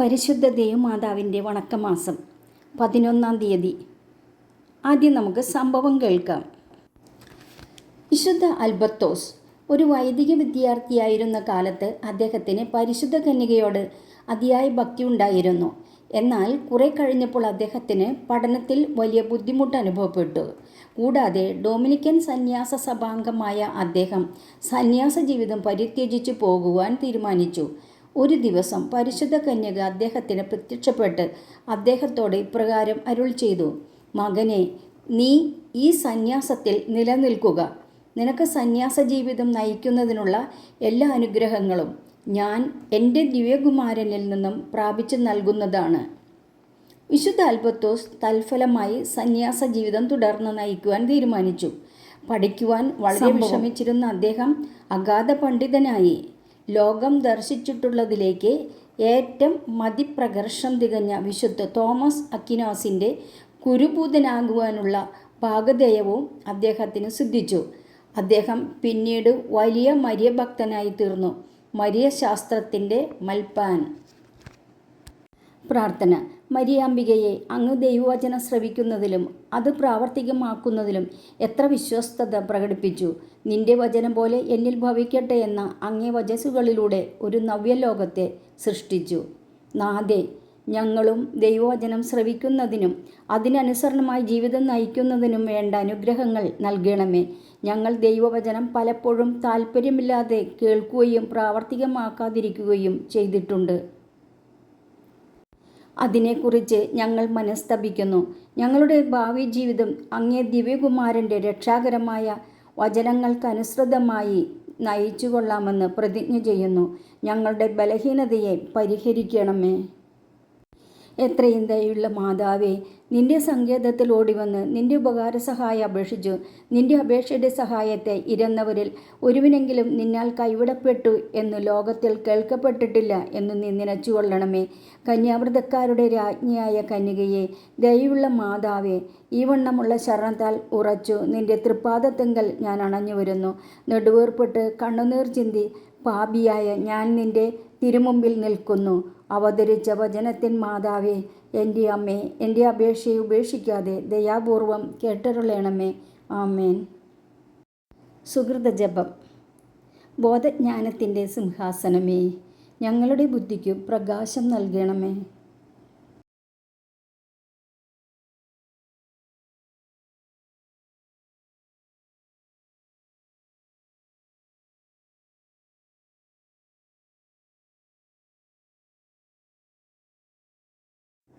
പരിശുദ്ധ ദേവമാതാവിന്റെ വണക്കമാസം പതിനൊന്നാം തീയതി. ആദ്യം നമുക്ക് സംഭവം കേൾക്കാം. വിശുദ്ധ അൽബത്തോസ് ഒരു വൈദിക വിദ്യാർത്ഥിയായിരുന്ന കാലത്ത് അദ്ദേഹത്തിന് പരിശുദ്ധ കന്യകയോട് അതിയായ ഭക്തി ഉണ്ടായിരുന്നു. എന്നാൽ കുറെ കഴിഞ്ഞപ്പോൾ അദ്ദേഹത്തിന് പഠനത്തിൽ വലിയ ബുദ്ധിമുട്ട് അനുഭവപ്പെട്ടു. കൂടാതെ ഡൊമിനിക്കൻ സന്യാസ സഭാംഗമായ അദ്ദേഹം സന്യാസ ജീവിതം പരിത്യജിച്ചു പോകുവാൻ തീരുമാനിച്ചു. ഒരു ദിവസം പരിശുദ്ധ കന്യക അദ്ദേഹത്തിന് പ്രത്യക്ഷപ്പെട്ട് അദ്ദേഹത്തോട് ഇപ്രകാരം അരുൾ ചെയ്തു. മകനെ നീ ഈ സന്യാസത്തിൽ നിലനിൽക്കുക. നിനക്ക് സന്യാസ ജീവിതം നയിക്കുന്നതിനുള്ള എല്ലാ അനുഗ്രഹങ്ങളും ഞാൻ എന്റെ ദിവ്യകുമാരനിൽ നിന്നും പ്രാപിച്ചു നൽകുന്നതാണ്. വിശുദ്ധ അൽബത്തോസ് തൽഫലമായി സന്യാസ ജീവിതം തുടർന്ന് നയിക്കുവാൻ തീരുമാനിച്ചു. പഠിക്കുവാൻ വളരെ വിഷമിച്ചിരുന്ന അദ്ദേഹം അഗാധ പണ്ഡിതനായി. ലോകം ദർശിച്ചിട്ടുള്ളതിലേക്ക് ഏറ്റവും മതിപ്രകർഷം തികഞ്ഞ വിശുദ്ധ തോമസ് അക്കിനോസിന്റെ കുരുഭൂതനാകുവാനുള്ള ഭാഗധേയവും അദ്ദേഹത്തിന് സിദ്ധിച്ചു. അദ്ദേഹം പിന്നീട് വലിയ മര്യഭക്തനായി തീർന്നു. മരിയ ശാസ്ത്രത്തിന്റെ മൽപ്പാൻ. പ്രാർത്ഥന. മരിയാമ്പികയെ അങ്ങ് ദൈവവചനം ശ്രവിക്കുന്നതിലും അത് പ്രാവർത്തികമാക്കുന്നതിലും എത്ര വിശ്വസ്തത പ്രകടിപ്പിച്ചു. നിന്റെ വചനം പോലെ എന്നിൽ ഭവിക്കട്ടെ എന്ന അങ്ങേ വചസ്സുകളിലൂടെ ഒരു നവ്യലോകത്തെ സൃഷ്ടിച്ചു. നാദേ ഞങ്ങളും ദൈവവചനം ശ്രവിക്കുന്നതിനും അതിനനുസരണമായി ജീവിതം നയിക്കുന്നതിനും വേണ്ട അനുഗ്രഹങ്ങൾ നൽകണമേ. ഞങ്ങൾ ദൈവവചനം പലപ്പോഴും താല്പര്യമില്ലാതെ കേൾക്കുകയും പ്രാവർത്തികമാക്കാതിരിക്കുകയും ചെയ്തിട്ടുണ്ട്. അതിനെക്കുറിച്ച് ഞങ്ങൾ മനസ്തപിക്കുന്നു. ഞങ്ങളുടെ ഭാവി ജീവിതം അങ്ങേ ദിവ്യകുമാരന്റെ രക്ഷാകരമായ വചനങ്ങൾക്കനുസൃതമായി നയിച്ചു കൊള്ളാമെന്ന് പ്രതിജ്ഞ ചെയ്യുന്നു. ഞങ്ങളുടെ ബലഹീനതയെ പരിഹരിക്കണമേ. എത്രയും ദയുള്ള മാതാവേ നിന്റെ സങ്കേതത്തിൽ ഓടിവന്ന് നിന്റെ ഉപകാര സഹായം അപേക്ഷിച്ചു. നിന്റെ അപേക്ഷയുടെ സഹായത്തെ ഇരന്നവരിൽ ഒരുവിനെങ്കിലും നിന്നാൽ കൈവിടപ്പെട്ടു എന്ന് ലോകത്തിൽ കേൾക്കപ്പെട്ടിട്ടില്ല എന്ന് നീ നിനച്ചുകൊള്ളണമേ. കന്യാവൃതക്കാരുടെ രാജ്ഞിയായ കന്യകയെ ദയുള്ള മാതാവേ ഈ വണ്ണമുള്ള ശരണത്താൽ ഉറച്ചു നിന്റെ തൃപ്പാദത്തെങ്കൽ ഞാൻ അണഞ്ഞു വരുന്നു നെടുവേർപ്പെട്ട് കണ്ണുനീർ ചിന്തി പാപിയായ ഞാൻ നിന്റെ തിരുമുമ്പിൽ നിൽക്കുന്നു. അവതരിച്ച വചനത്തിൻ മാതാവേ എന്റെ അമ്മേ എന്റെ അപേക്ഷയെ ഉപേക്ഷിക്കാതെ ദയാപൂർവം കേട്ടരുളേണമേ. ആമേൻ. സുഹൃത ജപം ബോധജ്ഞാനത്തിന്റെ സിംഹാസനമേ ഞങ്ങളുടെ ബുദ്ധിക്കു പ്രകാശം നൽകണമേ.